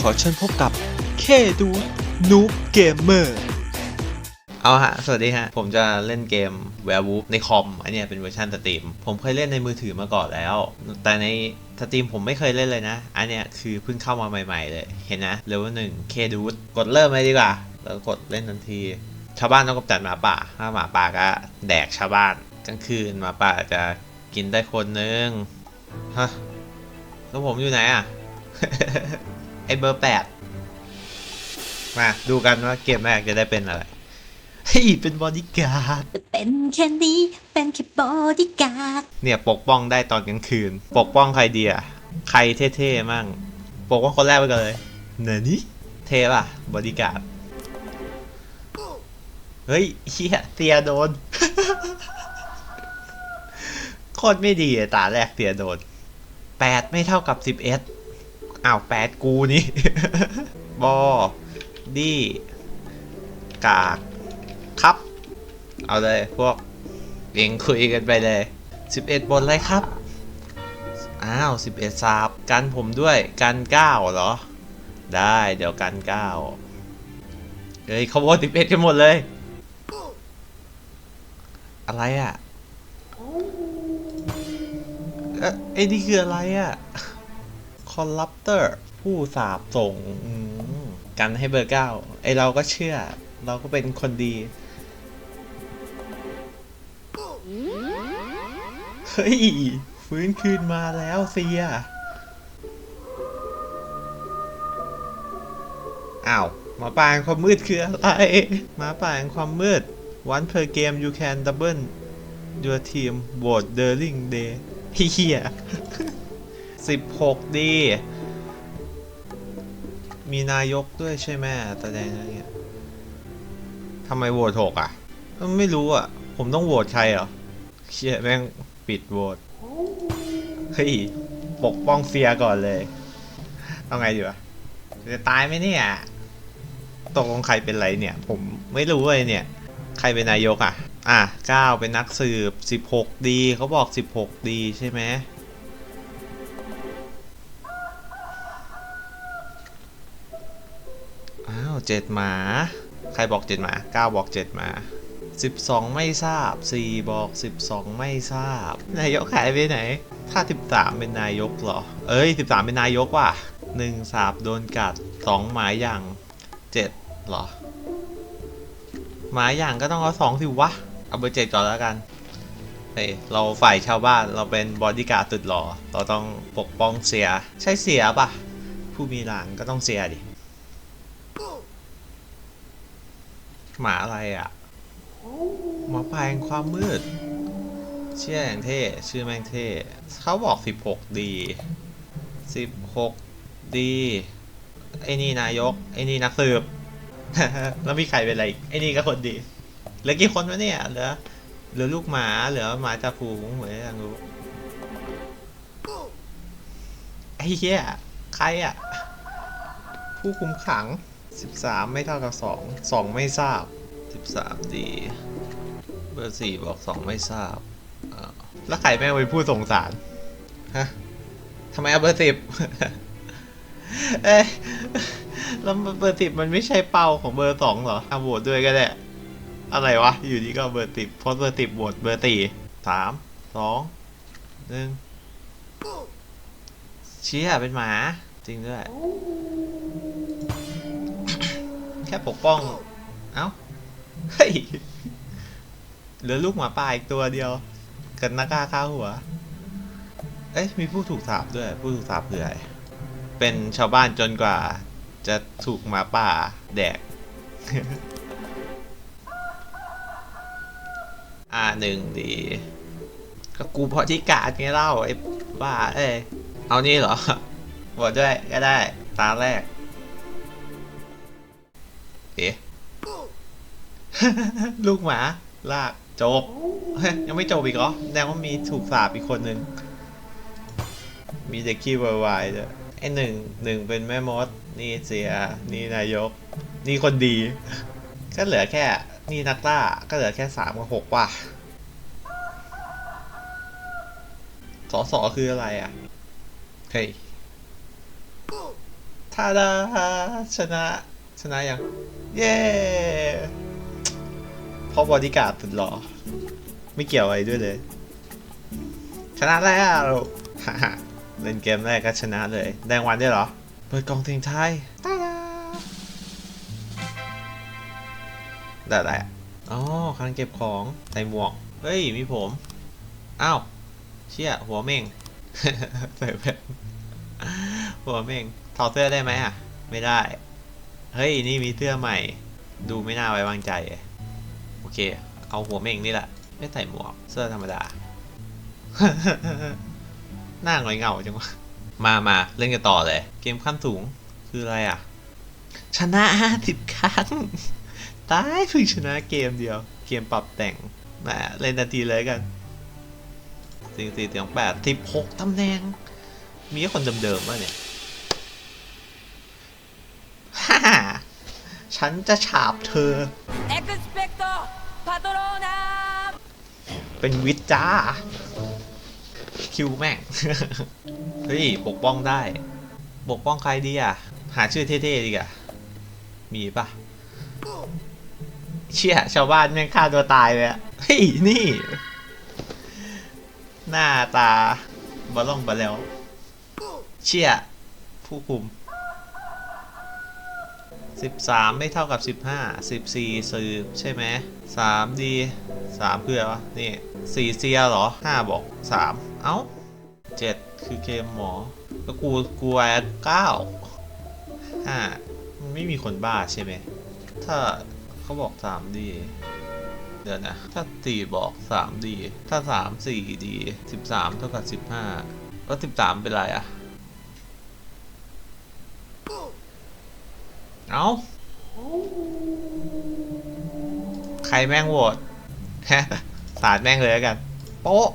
ขอเชิญพบกับเคดูนูบเกมเมอร์เอาฮะ สวัสดีฮะ ผมจะเล่นเกม Werewolf ในคอม อันเนี้ยเป็นเวอร์ชันสตรีม ผมเคยเล่นในมือถือมาก่อนแล้ว แต่ในสตรีมผมไม่เคยเล่นเลยนะ อันเนี้ยคือเพิ่งเข้ามาใหม่ ๆ เลย เห็นนะเลเวลหนึ่งเคดูกดเริ่มเลยดีกว่า แล้วกดเล่นทันที ชาวบ้านต้องกำจัดหมาป่า ถ้าหมาป่าก็แดกชาวบ้าน กลางคืนหมาป่าจะกินได้คนนึง ฮะ แล้วผมอยู่ไหนอะ ไอเบอร์แปดมาดูกันว่าเกมแรกจะได้เป็นอะไรเฮ้ยเป็นบอดี้การ์ดเป็นแค่นี้เป็นแค่บอดี้การ์ดเนี่ยปกป้องได้ตอนกลางคืน ปกป้องใครดีอะใครเท่ๆมั่งปกป้องคนแรกไปก่อนเลยเนอนี่เท่ป่ะบอดี้การ์ดเฮ้ยเฮียเตียโดนโคตรไม่ดีอะตาแรกเตียโดนแปดไม่เท่ากับสิบเอ็ด อ้าวแปดกูนี่ บอดี้กากครับ เอาเลยพวกเองคุยกันไปเลย 11 บนเลยครับ อ้าว 11สาบกันผมด้วยกัน9เหรอ ได้เดี๋ยวกัน9เฮ้ยเขาโหวต11 กันหมดเลย อะไรอะเอ๊ะไอ้นี่คืออะไรอะ คอลลัปเตอร์ ผู้สาบส่งกันให้เบอร์เก้าไอเราก็เชื่อ เราก็เป็นคนดี เฮ้ย ฟื้นคืนมาแล้วเซียอ้าวหมาป่างความมืดคืออะไรหมาป่างความมืด one per game you can double your team vote during day เฮีย สิบหกดี มีนายกด้วยใช่ไหมแสดงอะไรเงี้ยทำไมโหวตหกอะ ไม่รู้อะ ผมต้องโหวตใครเหรอเชี่ยแม่งปิดโหวตเฮ้ย ปกป้องเฟียก่อนเลยเอาไงดีวะจะตายไหมเนี่ยตกลงใครเป็นไรเนี่ย ผมไม่รู้เลยเนี่ย ใครเป็นนายกอะ อะเก้าเป็นนักสืบสิบหกดีเขาบอกสิบหกดีใช่ไหม เจ็ดหมา ใครบอกเจ็ดหมาเก้าบอกเจ็ดหมาสิบสองไม่ทราบสี่บอกสิบสองไม่ทราบ นายกหายไปไหน ถ้าสิบสามเป็นนายกเหรอ เอ้ยสิบสามเป็นนายกว่ะหนึ่งสาบโดนกัดสองหมายอย่างเจ็ดเหรอ หมายอย่างก็ต้องเอาสองสิวะ เอาเบอร์เจ็ดก่อนแล้วกันเฮ้ยเราฝ่ายชาวบ้านเราเป็นบอดี้การ์ดตุดหล่อเราต้องปกป้องเสีย ใช่เสียปะผู้มีหลังก็ต้องเสียดิ หมาอะไรอะหมาป่าแห่งความมืด เชื่ออย่างเท่ ชื่อแม่งเท่ เขาบอก 16 ดี 16 ดี ไอ้นี่นายก ไอ้นี่นักสืบ แล้วมีใครเป็นอะไรอีกไอ้นี่ก็คนดี เหลือกี่คนวะเนี่ย เหลือ เหลือลูกหมา เหลือหมาจ่าฝูงเหมือนยังรู้ ไอ้เหี้ย ใครอะ ผู้คุมขัง 13 ไม่เท่ากับ 2 2 ไม่ทราบ 13 ดี เบอร์ 4 บอก 2 ไม่ทราบ แล้วใครแม่งเป็นผู้ส่งสาร ฮะทำไมเอาเบอร์ 10 เอ้ยแล้วเบอร์ 10 มันไม่ใช่เป้าของเบอร์2เหรอเอาโหวตด้วยก็ได้ อะไรวะ อยู่ดีก็เบอร์ 10 เพราะเบอร์ 10โหวตเบอร์ 4 3 2 1เชี่ยเป็นหมา จริงด้วย ค่ปกป้อง เอ้า เฮ้ย เหลือลูกหมาป่าอีกตัวเดียวกันนักกล้าข้าหัว เอ้ยมีผู้ถูกสาบด้วย ผู้ถูกสาบคืออเป็นชาวบ้านจนกว่า จะถูกหมาป่าแดก อ่าหนึ่งดี ก็กูพอที่กาดไงเล่าไอ้บ้าเอ้ย เอานี่เหรอบอกด้วยก็ได้ ตาแรก เอ๊ะลูกหมา ลากจบ ยังไม่จบอีกเหรอแสดงว่ามีถูกสาบอีกคนนึง มีเด็กขี้วายวายด้วยไอหนึ่งหนึ่งเป็นแม่มด นี่เสีย นี่นายก นี่คนดี ก็เหลือแค่ นี่นักล่า ก็เหลือแค่สามกับหกว่ะสอสอคืออะไรอะ เฮ้ยทาดาชนะ ชนะยัง เย้เพอบอดี้การ์ดสุดหล่อไม่เกี่ยวอะไรด้วยเลย ชนะแล้วฮ่าเล่นเกมแรกก็ชนะเลย แดงวันด้วยเหรอ เปิดกล่องทิ้งท้ายตาดาได้อะไรอะอ๋อคันเก็บของใส่หมวก เฮ้ย มีผม อ้าว เชี่ย หัวเม่ง ใส่แว่นหัวเม่งถอดเสื้อได้ไหมอะ ไม่ได้ เฮ้ย นี่มีเสื้อใหม่ ดูไม่น่าไว้วางใจ โอเค เอาหัวเม่งนี่แหละ ไม่ใส่หมวก เสื้อธรรมดา หน้าหงอยเหงาจังวะ มามาเล่นกันต่อเลย เกมขั้นสูง คืออะไรอะ ชนะห้าสิบครั้ง ตายเพิ่งชนะเกมเดียว เกมปรับแต่งมาเล่นนาทีเลยกันสี่สี่สองแปดสิบหกตำแหน่ง มีแค่คนเดิมๆป่ะเนี่ย ฮ่าฉันจะฉาบเธอ เป็นวิทย์จ้า คิวแม่ง เฮ้ย ปกป้องได้ ปกป้องใครดีอะ หาชื่อเท่ๆดีกว่ามีปะเชี่ยชาวบ้านแม่งฆ่าตัวตายเลยอะเฮ้ย นี่ หน้าตาบล่องบาแล้ว เชี่ยผู้คุม สิบสามไม่เท่ากับสิบห้าสิบสี่สืบใช่ไหมสามดีสามคืออะไรวะ นี่สี่เซียหรอห้าบอกสามเอ้าเจ็ดคือเกมหมอแล้วกูกูแอดเก้าห้ามันไม่มีคนบ้าใช่ไหม ถ้าเขาบอกสามดีเดี๋ยวนะ ถ้าสี่บอกสามดีถ้าสามสี่ดีสิบสามเท่ากับสิบห้าแล้วสิบสามเป็นไรอะ เอ้าใครแม่งโหวตฮะสาดแม่งเลยแล้วกัน โป๊ะ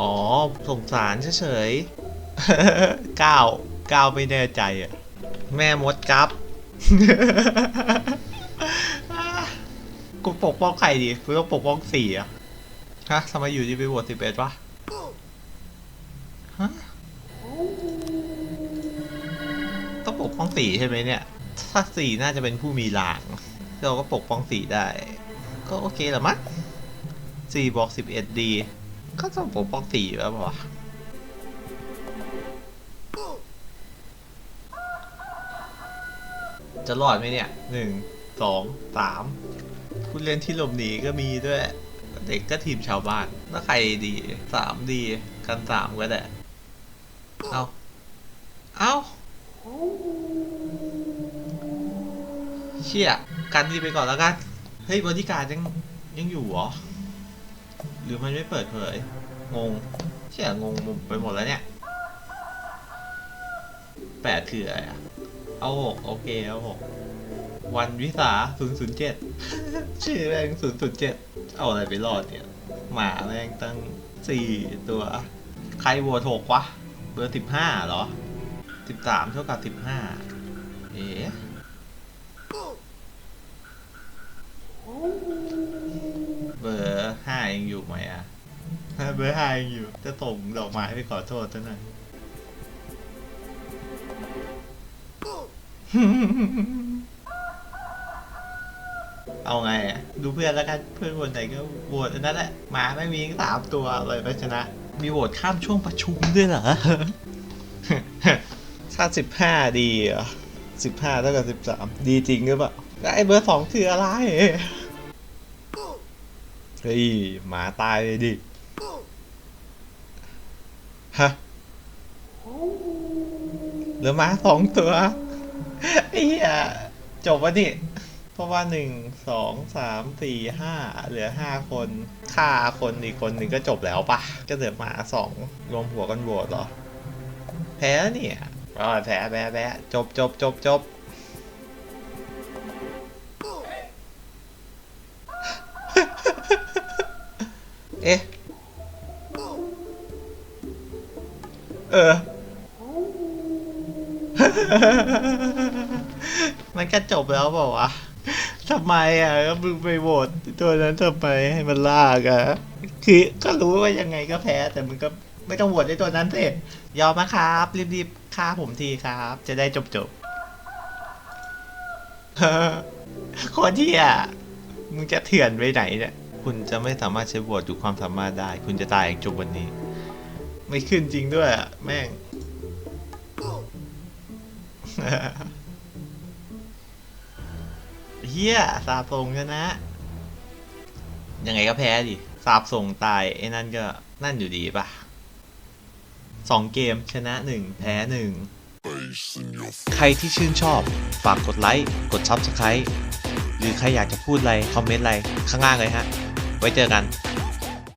อ๋อสงสารเฉยๆก้าวก้าวไม่แน่ใจอะ แม่มดกับ กูปกป้องใครดีกูต้องปกป้องสี่อะฮะทำไมอยู่ดีไปโหวตสิบเอ็ดวะฮะต้องปกป้องสี่ใช่ไหมเนี่ย ถ้าสี่น่าจะเป็นผู้มีหลาง เราก็ปกป้องสี่ได้ ก็โอเคละมั้งสี่บอกสิบเอ็ดดี ก็ต้องปกป้องสี่แล้วป่ะจะรอดไหมเนี่ยหนึ่งสองสาม ผู้เล่นที่หลบหนีก็มีด้วย เด็กก็ทีมชาวบ้านแล้วใครดีสามดีกันสามก็ได้เอาเอาเชี่ยกันดีไปก่อนแล้วกันเฮ้ยบริการยังยังอยู่เหรอหรือมันไม่เปิดเผยงงเชี่ยงงไปหมดแล้วเนี่ยแปดคืออะไรอะเอาหกโอเคเอาหก วันวิสาศูนย์ศูนย์เจ็ดชื่อแม่งศูนย์ศูนย์เจ็ดเอาอะไรไปรอดเนี่ย หมาแม่งตั้งสี่ตัว ใครโหวตหกวะ เบอร์สิบห้าเหรอสิบสามเท่ากับสิบห้าเอ๊เบอร์ห้ายังอยู่ไหมอะเบอร์ห้ายังอยู่ จะส่งดอกไม้ไปขอโทษซะหน่อย เอาไงอะ ดูเพื่อนแล้วกันเพื่อนคนไหนก็โหวตอันนั้นแหละหมาไม่มีสามตัวเลยไม่ชนะ มีโหวตข้ามช่วงประชุมด้วยเหรอถ้าสิบห้าดีเหรอะสิบห้าเท่ากับสิบสามดีจริงหรือเปล่าไอ้เบอร์สองคืออะไรเฮ้ยหมาตายเลยดิฮะเหลือหมาสองตัวไอ้เหี้ยจบวะนี่ ราะว่าหนึ่งสองสามสี่ห้าเหลือห้าคนฆ่าคนอีกคนหนึ่งก็จบแล้วปะก็เหลือหมาสองรวมหัวกันโหวตเหรอ แพ้แล้วเนี่ยอ๋อแพ้แพ้แพ้จบจบจบจบเอ๊ะ เออ มันก็จบแล้วเปล่าวะ ทำไมอะก็มึงไปโหวตตัวนั้นทำไมให้มันลากอะ คือก็รู้ว่ายังไงก็แพ้ แต่มึงก็ไม่ต้องโหวตในตัวนั้นสิยอมนะครับ รีบๆฆ่าผมทีครับ จะได้จบจบๆคนที่อะมึงจะเถื่อนไปไหนเนี่ย คุณจะไม่สามารถใช้โหวตดูความสามารถได้ คุณจะตายเองจบวันนี้ ไม่ขึ้นจริงด้วยอะ แม่ง เฮียสาบส่งชนะ ยังไงก็แพ้ดิสาบส่งตายไอ้นั่นก็นั่นอยู่ดีป่ะสองเกมชนะหนึ่งแพ้หนึ่งใครที่ชื่นชอบ ฝากกดไลค์ กดซับสไคร b e หรือใครอยากจะพูดอะไร คอมเมนต์อะไร ข้างล่างเลยฮะ ไว้เจอกัน